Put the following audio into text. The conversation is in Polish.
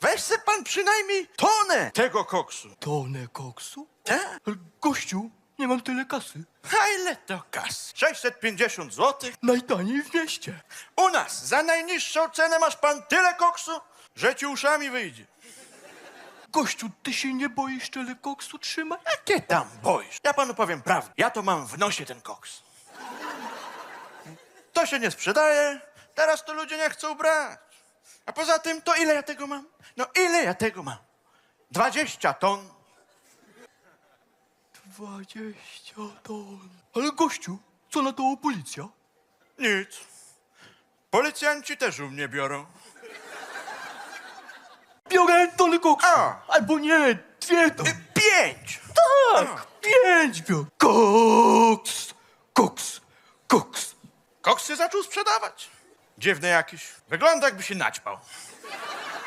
Weź se pan przynajmniej tonę tego koksu. Tonę koksu? Tak? Gościu, nie mam tyle kasy. A ile to kas? 650 złotych. Najtaniej w mieście. U nas za najniższą cenę masz pan tyle koksu, że ci uszami wyjdzie. Gościu, ty się nie boisz tyle koksu trzymać? Jakie tam boisz? Ja panu powiem prawdę. Ja to mam w nosie ten koks. To się nie sprzedaje, teraz to ludzie nie chcą brać. A poza tym, to ile ja tego mam? No ile ja tego mam? 20 ton. Dwadzieścia ton. Ale gościu, co na to policja? Nic. Policjanci też u mnie biorą. Biorę tonę koksu. A. Albo nie, dwie tony. Pięć! Tak, pięć biorę. Koks, koks, koks. Koks się zaczął sprzedawać. Dziwny jakiś. Wygląda jakby się naćpał.